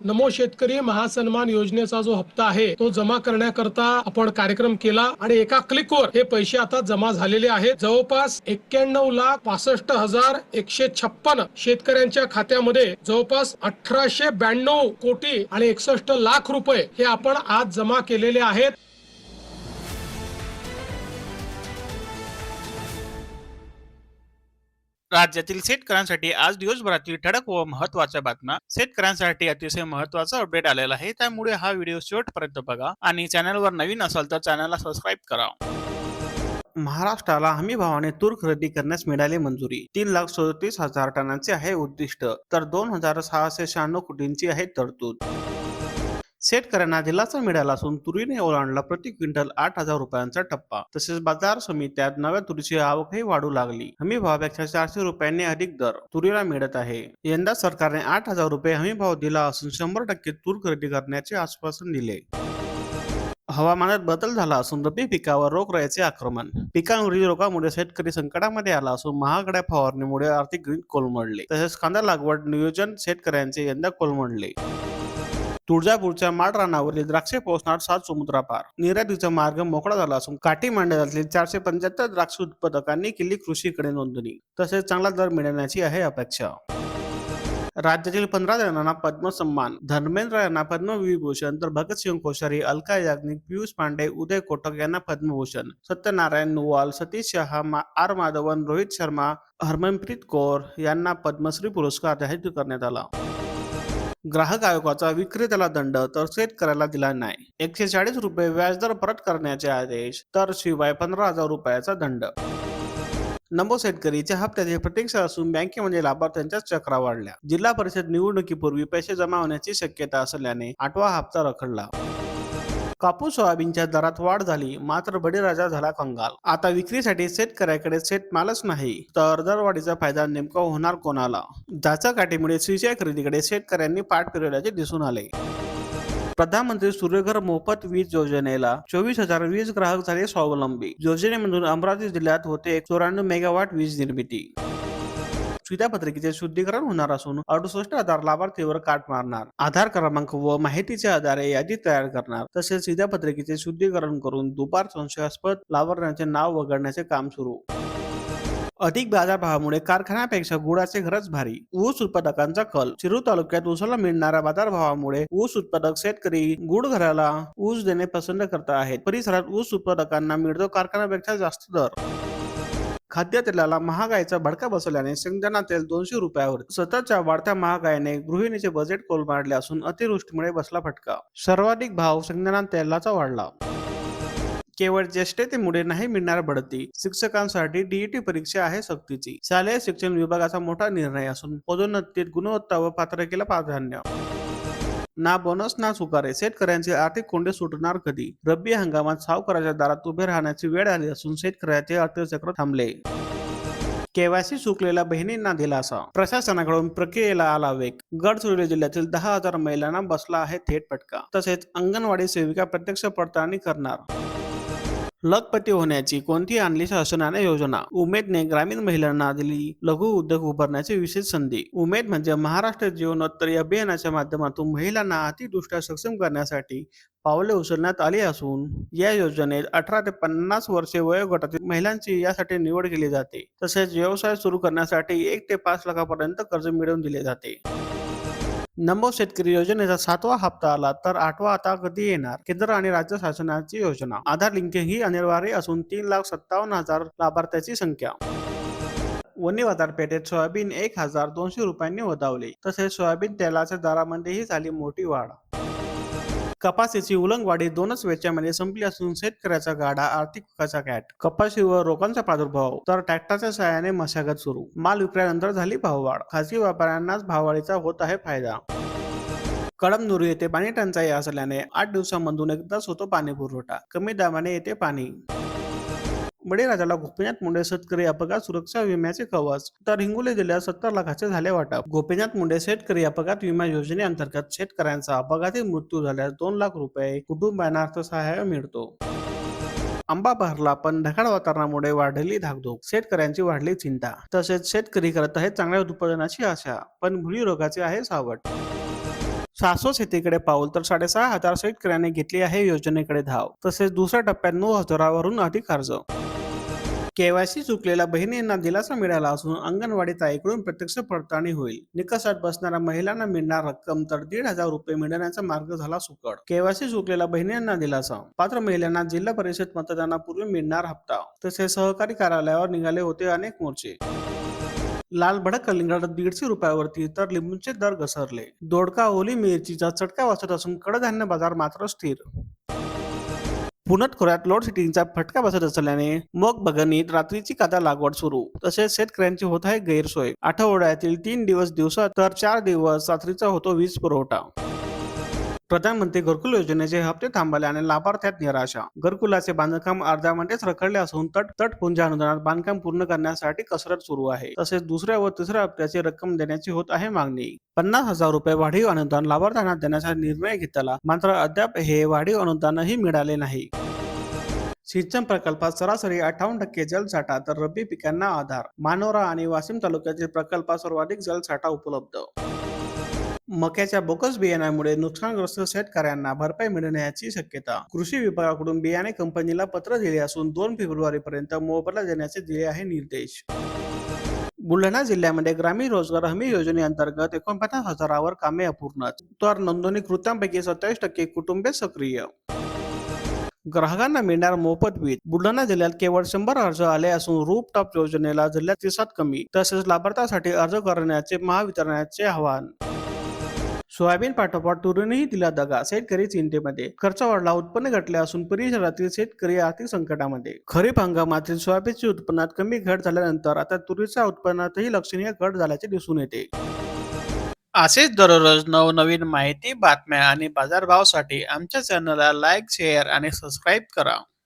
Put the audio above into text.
नमो शेतकरी महासन्मान योजनेचा जो हप्ता आहे तो जमा करण्याकरता आपण कार्यक्रम केला आणि एका क्लिकवर हे पैसे आता जमा झालेले आहेत. जवळपास एक्क्याण्णव लाख पासष्ट हजार एकशे छप्पन शेतकऱ्यांच्या खात्यामध्ये जवळपास अठराशे ब्याण्णव कोटी आणि एकसष्ट लाख रुपये हे आपण आज जमा केलेले आहेत. राज्यातील शेतकऱ्यांसाठी आज दिवसभरातील ठळक व महत्त्वाच्या बातम्या. शेतकऱ्यांसाठी अतिशय महत्त्वाचा अपडेट आलेला आहे. त्यामुळे हा व्हिडिओ शेवटपर्यंत बघा आणि चॅनलवर नवीन असाल तर चॅनलला सबस्क्राईब करा. महाराष्ट्राला हमी भावाने तूर खरेदी करण्यास मिळाली मंजुरी. तीन लाख सदतीस हजार टनांचे आहे उद्दिष्ट तर दोन हजार सहाशे शहाण्णव कोटींची आहे तरतूद. शेतकऱ्यांना दिलासा मिळाला असून तुरीने ओलांडला प्रति क्विंटल आठ हजार रुपयांचा टप्पा. तसेच बाजार समित्यात नव्या तुरीची आवकही वाढू लागली. हमी भावापेक्षा चारशे रुपयांनी अधिक दर तुरीला मिळत आहे. यंदा सरकारने आठ हजार रुपये हमी भाव दिला असून शंभर टक्के तूर खरेदी करण्याचे आश्वासन दिले. हवामानात बदल झाला असून रब्बी पिकावर रोगराईचे आक्रमण. पिकांवरील रोगामुळे शेतकरी संकटामध्ये आला असून महागड्या फवारणीमुळे आर्थिक कोलमडले. तसेच कांदा लागवड नियोजन शेतकऱ्यांचे यंदा कोलमडले. तुळजापूरच्या माळरानावरील द्राक्षे पोहोचणार सात समुद्रापार. निर्यातीचा मार्ग मोकळा झाला असून काठी मांडण्यातील चारशे पंच्याहत्तर द्राक्ष उत्पादकांनी केली कृषीकडे नोंदणी. तसेच चांगला दर मिळवण्याची आहे अपेक्षा. राज्यातील पंधरा जणांना पद्मसन्मान धर्मेंद्र यांना पद्मविभूषण तर भगतसिंग कोश्यारी अलका याज्ञिक पियुष पांडे उदय कोटक यांना पद्मभूषण. सत्यनारायण नोवाल सतीश शहा मा- आर माधवन रोहित शर्मा हरमनप्रीत कौर यांना पद्मश्री पुरस्कार जाहीर करण्यात आला. ग्राहक आयोगाचा विक्रेत्याला दंड तर शेतकऱ्याला दिला नाही एकशे चाळीस रुपये व्याजदर परत करण्याचे आदेश तर शिवाय पंधरा हजार रुपयाचा दंड. नमो शेतकरीच्या हप्त्याची प्रतीक्षा असून बँकेमध्ये लाभार्थ्यांच्या चक्रा वाढल्या. जिल्हा परिषद निवडणुकीपूर्वी पैसे जमा होण्याची शक्यता असल्याने आठवा हप्ता रखडला. कापूस सोयाबीनच्या दरात वाढ झाली मात्र बळीराजा झाला कंगाल आता विक्रीसाठी शेतकऱ्याकडे सेट मालच नाही तर दरवाढीचा फायदा नेमका होणार कोणाला? ज्याच्या काठीमुळे सीसीआय खरेदीकडे शेतकऱ्यांनी पाठ फिरवल्याचे दिसून आले. प्रधानमंत्री सूर्यघर मोफत वीज योजनेला चोवीस हजार वीज ग्राहक झाले स्वावलंबी. योजनेमधून अमरावती जिल्ह्यात होते चौऱ्याण्णव मेगावॉट वीज निर्मिती. शिधापत्रिकेचे शुद्धीकरण होणार असून अडुसष्ट हजार लाभार्थीवर काट मारणार. आधार क्रमांक व माहितीच्या आधारे यादी तयार करणार. तसेच शिधापत्रिकेचे शुद्धीकरण करून दुपार संशयास्पद लाभार्थ्यांचे नाव वगळण्याचे काम सुरू. अधिक बाजारभावामुळे कारखान्यापेक्षा गुळाचे घरच भारी. ऊस उत्पादकांचा कल. शिरूर तालुक्यात ऊसाला मिळणाऱ्या बाजारभावामुळे ऊस उत्पादक शेतकरी गुळ घराला ऊस देणे पसंत करत आहेत. परिसरात ऊस उत्पादकांना मिळतो कारखान्यापेक्षा जास्त दर. खाद्यतेलाला महागाईचा भडका बसवल्याने शेंगदाणा तेल दोनशे रुपयावर सततच्या वाढत्या महागाईने गृहिणीचे बजेट कोलमाडले असून अतिवृष्टीमुळे बसला फटका. सर्वाधिक भाव शेंगदाणा तेलाचा वाढला. केवळ ज्येष्ठतेमुळे नाही मिळणार बढती. शिक्षकांसाठी डीईटी परीक्षा आहे सक्तीची. शालेय शिक्षण विभागाचा मोठा निर्णय असून पदोन्नतीत गुणवत्ता व पात्रतेला प्राधान्य. ना बोनस ना सुकारे. शेतकऱ्यांचे आर्थिक कोंडे सुटणार कधी? रब्बी हंगामात सावकाराच्या दारात उभे राहण्याची वेळ आली असून शेतकऱ्याचे अर्थचक्र थांबले. केवायसी चुकलेल्या बहिणींना दिलासा. प्रशासनाकडून प्रक्रियेला आला वेग गडचिरोली जिल्ह्यातील दहा हजार महिलांना बसला आहे थेट फटका. तसेच अंगणवाडी सेविका प्रत्यक्ष पडताळणी करणार. लखपती होण्याची कोणती आणली शासनाने योजना? उमेदने ग्रामीण महिलांना दिली लघु उद्योग उभारण्याची विशेष संधी. उमेद म्हणजे महाराष्ट्र जीवनोत्तरी अभियानाच्या माध्यमातून महिलांना अतिदृष्ट्या सक्षम करण्यासाठी पावले उचलण्यात आली असून या योजनेत अठरा ते पन्नास वर्षे वयोगटातील महिलांची यासाठी निवड केली जाते. तसेच व्यवसाय सुरू करण्यासाठी एक ते पाच लाखापर्यंत कर्ज मिळवून दिले जाते. नमो शेतकरी योजनेचा सातवा हप्ता आला तर आठवा आता कधी येणार? केंद्र आणि राज्य शासनाची योजना. आधार लिंकिंग ही अनिवार्य असून तीन लाख सत्तावन्न हजार लाभार्थ्याची संख्या. वन्य बाजारपेठेत सोयाबीन एक हजार दोनशे रुपयांनी वधावले तसेच सोयाबीन तेलाच्या दरामध्येही झाली मोठी वाढ. कपाशीची उलंगवाडी दोनच वेच्यामध्ये संपली असून शेतकऱ्याचा गाडा आर्थिक विकासाचा कॅट. कपाशीवर रोगांचा प्रादुर्भाव. तर ट्रॅक्टरच्या सहाय्याने मशागत सुरू. माल विकल्यानंतर झाली भाववाढ. खासगी व्यापाऱ्यांनाच भाववाढीचा होत आहे फायदा. कळमनुरी येथे पाणी टंचाई असल्याने आठ दिवसांमधून एकदाच होतो पाणी पुरवठा. कमी दाबाने येते पाणी. बळीराजाला गोपीनाथ मुंडे शेतकरी अपघात सुरक्षा विम्याचे कवच तर हिंगोली जिल्ह्यात सत्तर लाखाचे झाले वाटप. गोपीनाथ मुंडे शेतकरी अपघात विमा योजनेअंतर्गत शेतकऱ्यांचा अपघाती मृत्यू झाल्यास दोन लाख रुपये कुटुंबांना अर्थसहाय्य मिळतो. आंबा भरला पण ढगाळ वातावरणामुळे वाढली धाकधूक. शेतकऱ्यांची वाढली चिंता. तसेच शेतकरी करत आहेत चांगल्या उत्पादनाची आशा पण भुळी रोगाचे आहे सावट. सासो शेतीकडे पाऊल. तर साडेसहा हजार शेतकऱ्यांनी घेतली आहे योजनेकडे धाव. तसेच दुसऱ्या टप्प्यात नऊ हजारावरून अधिक अर्ज केवायसी चुकलेल्या बहिणींना दिलासा मिळाला असून अंगणवाडी ताईकडून प्रत्यक्ष पडताळणी होईल. निकषात बसणाऱ्या महिलांना मिळणार रक्कम तर दीड हजार रुपये मिळण्याचा मार्ग झाला सुकड केवायसी चुकलेल्या बहिणींना दिलासा. पात्र महिलांना जिल्हा परिषद मतदानापूर्वी मिळणार हप्ता. तसेच सहकारी कार्यालयावर निघाले होते अनेक मोर्चे. लाल भडक कलिंगडात दीडशे रुपयावरती तर लिंबूचे दर घसरले. दोडका ओली मिरचीचा चटका वाचत असून कडधान्य बाजार मात्र स्थिर. पुण्यात खोऱ्यात लोड शेडिंगचा फटका बसत असल्याने मग बगनीत रात्रीची कादा लागवड सुरू. तसेच शेतकऱ्यांची होत आहे गैरसोय. आठवड्यातील तीन दिवस दिवसात तर चार दिवस रात्रीचा होतो वीज पुरवठा. प्रधानमंत्री घरकुल योजनेचे हप्ते थांबल्याने लाभार्थ्यात निराशा. घरकुलाचे बांधकाम अर्ध्या रखडले असून तट तटपुंजा अनुदानात बांधकाम पूर्ण करण्यासाठी कसरत सुरू आहे. तसेच दुसऱ्या व तिसऱ्या हप्त्याची रक्कम देण्याची होत आहे मागणी. पन्नास हजार रुपये वाढीव अनुदान लाभार्थ्यांना देण्याचा निर्णय घेतला मात्र अद्याप हे वाढीव अनुदानही मिळाले नाही. सिंचन प्रकल्पात सरासरी अठ्ठावन्न टक्के जलसाठा तर रब्बी पिकांना आधार. मानोरा आणि वाशिम तालुक्यातील प्रकल्पात सर्वाधिक जलसाठा उपलब्ध. मक्याच्या बोकस बियाण्यामुळे नुकसानग्रस्त शेतकऱ्यांना भरपाई मिळण्याची शक्यता. कृषी विभागाकडून बियाणे कंपनीला पत्र दिले असून दोन फेब्रुवारी पर्यंत मोबदला देण्याचे दिले आहे निर्देश. बुलढाणा जिल्ह्यामध्ये ग्रामीण रोजगार हमी योजनेअंतर्गत एकोणपन्नास हजारावर कामे अपूर्ण तर नोंदणीकृतांपैकी सत्तावीस टक्के कुटुंबे सक्रिय. ग्राहकांना मिळणार मोफत वीज. बुलढाणा जिल्ह्यात केवळ शंभर अर्ज आले असून रूप टॉप योजनेला जिल्ह्यात प्रतिसाद कमी. तसेच लाभार्थ्यासाठी अर्ज करण्याचे महावितरणाचे आवाहन. सोयाबीन पाठोपाठ तुरूनही दिला दगा शेतकरी चिंतेमध्ये. खर्च वाढला उत्पन्न घटले असून परिसरातील शेतकरी आर्थिक संकटामध्ये. खरीप हंगामातील सोयाबीनच्या उत्पन्नात कमी घट झाल्यानंतर आता तुरीच्या उत्पन्नातही लक्षणीय घट झाल्याचे दिसून येते. असेच दररोज नवनवीन माहिती बातम्या आणि बाजारभावासाठी आमच्या चॅनलला लाईक शेअर आणि सबस्क्राईब करा.